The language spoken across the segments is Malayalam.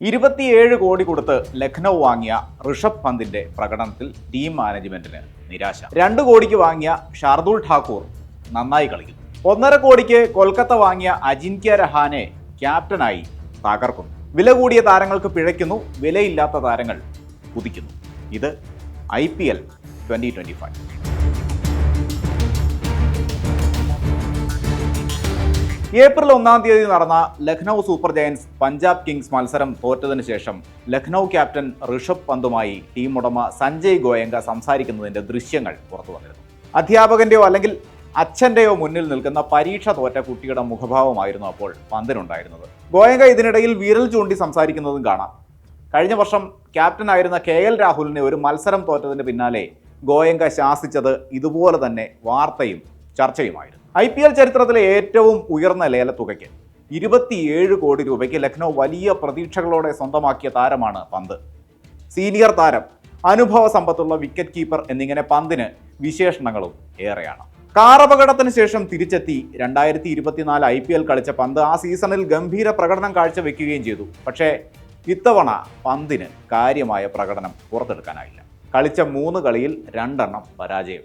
ഇരുപത്തിയേഴ് കോടി കൊടുത്ത് ലക്നൗ വാങ്ങിയ ഋഷഭ് പന്തിന്റെ പ്രകടനത്തിൽ ടീം മാനേജ്മെന്റിന് നിരാശ. രണ്ട് കോടിക്ക് വാങ്ങിയ ഷാർദുൽ ഠാക്കൂർ നന്നായി കളിക്കുന്നു ഒന്നര കോടിക്ക് കൊൽക്കത്ത വാങ്ങിയ അജിൻക്യ രഹാനെ ക്യാപ്റ്റനായി തകർക്കുന്നു. വില കൂടിയ താരങ്ങൾക്ക് പിഴയ്ക്കുന്നു വിലയില്ലാത്ത താരങ്ങൾ കുതിക്കുന്നു. ഇത് I P L twenty twenty five. April ഒന്നാം തീയതി നടന്ന Lucknow super giants Punjab kings മത്സരം തോറ്റതിനു ശേഷം ലഖ്നൗ ക്യാപ്റ്റൻ ഋഷഭ് പന്തുമായി ടീം ഉടമ സഞ്ജയ് ഗോയങ്ക സംസാരിക്കുന്നതിന്റെ ദൃശ്യങ്ങൾ പുറത്തു വന്നിരുന്നു. അധ്യാപകന്റെയോ അല്ലെങ്കിൽ അച്ഛന്റെയോ മുന്നിൽ നിൽക്കുന്ന പരീക്ഷ തോറ്റ കുട്ടിയുടെ മുഖഭാവമായിരുന്നു അപ്പോൾ പന്തിനുണ്ടായിരുന്നത്. ഗോയങ്ക ഇതിനിടയിൽ വിരൽ ചൂണ്ടി സംസാരിക്കുന്നതും കാണാം. കഴിഞ്ഞ വർഷം ക്യാപ്റ്റനായിരുന്ന കെ എൽ രാഹുലിനെ ഒരു മത്സരം തോറ്റതിന് പിന്നാലെ ഗോയങ്ക ശാസിച്ചത് ഇതുപോലെ തന്നെ വാർത്തയും ചർച്ചയുമായിരുന്നു. ഐ പി എൽ ചരിത്രത്തിലെ ഏറ്റവും ഉയർന്ന ലേലത്തുകയ്ക്ക് ഇരുപത്തിയേഴ് കോടി രൂപയ്ക്ക് ലക്നൗ വലിയ പ്രതീക്ഷകളോടെ സ്വന്തമാക്കിയ താരമാണ് പന്ത്. സീനിയർ താരം അനുഭവ സമ്പത്തുള്ള വിക്കറ്റ് കീപ്പർ എന്നിങ്ങനെ പന്തിന് വിശേഷണങ്ങളും ഏറെയാണ്. കാർ അപകടത്തിന് ശേഷം തിരിച്ചെത്തി രണ്ടായിരത്തി ഇരുപത്തിനാല് ഐ പി എൽ കളിച്ച പന്ത് ആ സീസണിൽ ഗംഭീര പ്രകടനം കാഴ്ചവെക്കുകയും ചെയ്തു. പക്ഷേ ഇത്തവണ പന്തിന് കാര്യമായ പ്രകടനം പുറത്തെടുക്കാനായില്ല. കളിച്ച മൂന്ന് കളിയിൽ രണ്ടെണ്ണം പരാജയം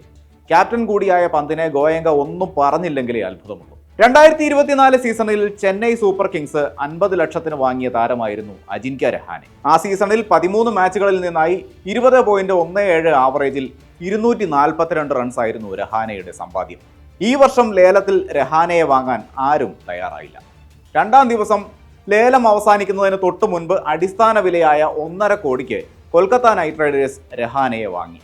ക്യാപ്റ്റൻ കൂടിയായ പന്തിനെ ഗോയങ്ക ഒന്നും പറഞ്ഞില്ലെങ്കിലേ അത്ഭുതമുള്ളൂ. രണ്ടായിരത്തി ഇരുപത്തിനാല് സീസണിൽ ചെന്നൈ സൂപ്പർ കിങ്സ് അൻപത് ലക്ഷത്തിന് വാങ്ങിയ താരമായിരുന്നു അജിൻക്യ രഹാനെ. ആ സീസണിൽ പതിമൂന്ന് മാച്ചുകളിൽ നിന്നായി ഇരുപത് പോയിന്റ് ഒന്ന് ഏഴ് ആവറേജിൽ ഇരുന്നൂറ്റി നാൽപ്പത്തിരണ്ട് റൺസ് ആയിരുന്നു രഹാനയുടെ സമ്പാദ്യം. ഈ വർഷം ലേലത്തിൽ രഹാനയെ വാങ്ങാൻ ആരും തയ്യാറായില്ല. രണ്ടാം ദിവസം ലേലം അവസാനിക്കുന്നതിന് തൊട്ടു മുൻപ് അടിസ്ഥാന വിലയായ ഒന്നര കോടിക്ക് കൊൽക്കത്ത നൈറ്റ് റൈഡേഴ്സ് രഹാനയെ വാങ്ങി.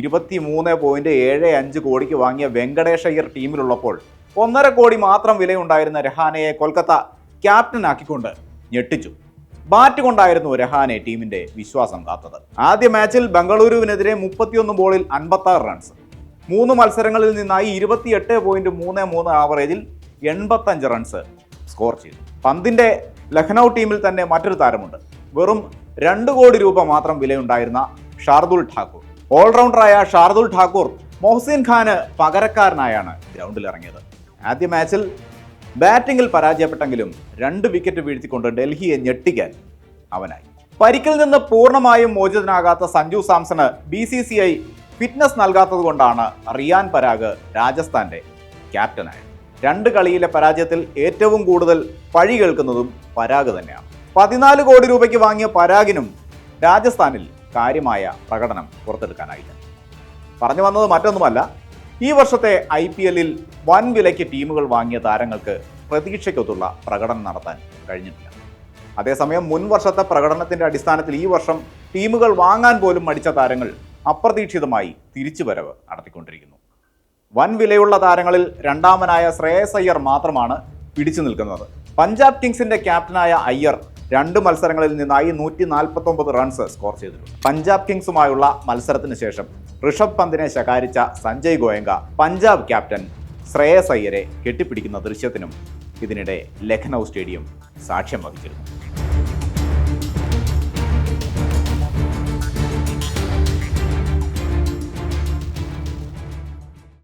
ഇരുപത്തി മൂന്ന് പോയിന്റ് ഏഴ് അഞ്ച് കോടിക്ക് വാങ്ങിയ വെങ്കടേഷ് അയ്യർ ടീമിലുള്ളപ്പോൾ ഒന്നര കോടി മാത്രം വിലയുണ്ടായിരുന്ന രഹാനയെ കൊൽക്കത്ത ക്യാപ്റ്റനാക്കിക്കൊണ്ട് ഞെട്ടിച്ചു. ബാറ്റ് കൊണ്ടായിരുന്നു രഹാനെ ടീമിന്റെ വിശ്വാസം കാത്തത്. ആദ്യ മാച്ചിൽ ബംഗളൂരുവിനെതിരെ മുപ്പത്തിയൊന്ന് ബോളിൽ അൻപത്തി ആറ് റൺസ് മൂന്ന് മത്സരങ്ങളിൽ നിന്നായി ഇരുപത്തിയെട്ട് പോയിന്റ് മൂന്ന് മൂന്ന് ആവറേജിൽ എൺപത്തഞ്ച് റൺസ് സ്കോർ ചെയ്തു. പന്തിന്റെ ലഖ്നൗ ടീമിൽ തന്നെ മറ്റൊരു താരമുണ്ട്. വെറും രണ്ട് കോടി രൂപ മാത്രം വിലയുണ്ടായിരുന്ന ഷാർദുൽ ഠാക്കൂർ. ഓൾറൗണ്ടറായ ഷാർദുൽ ഠാക്കൂർ മൊഹസീൻ ഖാന് പകരക്കാരനായാണ് ഗ്രൗണ്ടിൽ ഇറങ്ങിയത് ആദ്യ മാച്ചിൽ ബാറ്റിംഗിൽ പരാജയപ്പെട്ടെങ്കിലും രണ്ട് വിക്കറ്റ് വീഴ്ത്തിക്കൊണ്ട് ഡൽഹിയെ ഞെട്ടിക്കാൻ അവനായി. പരിക്കിൽ നിന്ന് പൂർണമായും മോചിതനാകാത്ത Sanju Samson B C C I fitness നൽകാത്തതുകൊണ്ടാണ് Riyan Parag രാജസ്ഥാന്റെ ക്യാപ്റ്റനായത്. രണ്ട് കളിയിലെ പരാജയത്തിൽ ഏറ്റവും കൂടുതൽ പഴി കേൾക്കുന്നതും പരാഗ് തന്നെയാണ്. പതിനാല് കോടി രൂപയ്ക്ക് വാങ്ങിയ പരാഗിനും രാജസ്ഥാനിൽ കാര്യമായ പ്രകടനം പുറത്തെടുക്കാനായില്ല. പറഞ്ഞു വന്നത് മറ്റൊന്നുമല്ല ഈ വർഷത്തെ ഐ പി എല്ലിൽ വൻ വിലയ്ക്ക് ടീമുകൾ വാങ്ങിയ താരങ്ങൾക്ക് പ്രതീക്ഷയ്ക്കൊത്തുള്ള പ്രകടനം നടത്താൻ കഴിഞ്ഞിട്ടില്ല. അതേസമയം മുൻ വർഷത്തെ പ്രകടനത്തിന്റെ അടിസ്ഥാനത്തിൽ ഈ വർഷം ടീമുകൾ വാങ്ങാൻ പോലും മടിച്ച താരങ്ങൾ അപ്രതീക്ഷിതമായി തിരിച്ചുവരവ് നടത്തിക്കൊണ്ടിരിക്കുന്നു. വൻ വിലയുള്ള താരങ്ങളിൽ രണ്ടാമനായ ശ്രേയസ് അയ്യർ മാത്രമാണ് പിടിച്ചു നിൽക്കുന്നത്. പഞ്ചാബ് കിങ്സിന്റെ ക്യാപ്റ്റനായ അയ്യർ രണ്ട് മത്സരങ്ങളിൽ നിന്നായി നൂറ്റി നാൽപ്പത്തൊമ്പത് റൺസ് സ്കോർ ചെയ്തിട്ടുണ്ട്. പഞ്ചാബ് കിങ്സുമായുള്ള മത്സരത്തിന് ശേഷം ഋഷഭ് പന്തിനെ ശകാരിച്ച സഞ്ജയ് ഗോയങ്ക പഞ്ചാബ് ക്യാപ്റ്റൻ ശ്രേയസ് അയ്യരെ കെട്ടിപ്പിടിക്കുന്ന ദൃശ്യത്തിനും ഇതിനിടെ ലഖ്നൌ സ്റ്റേഡിയം സാക്ഷ്യം വഹിച്ചിരുന്നു.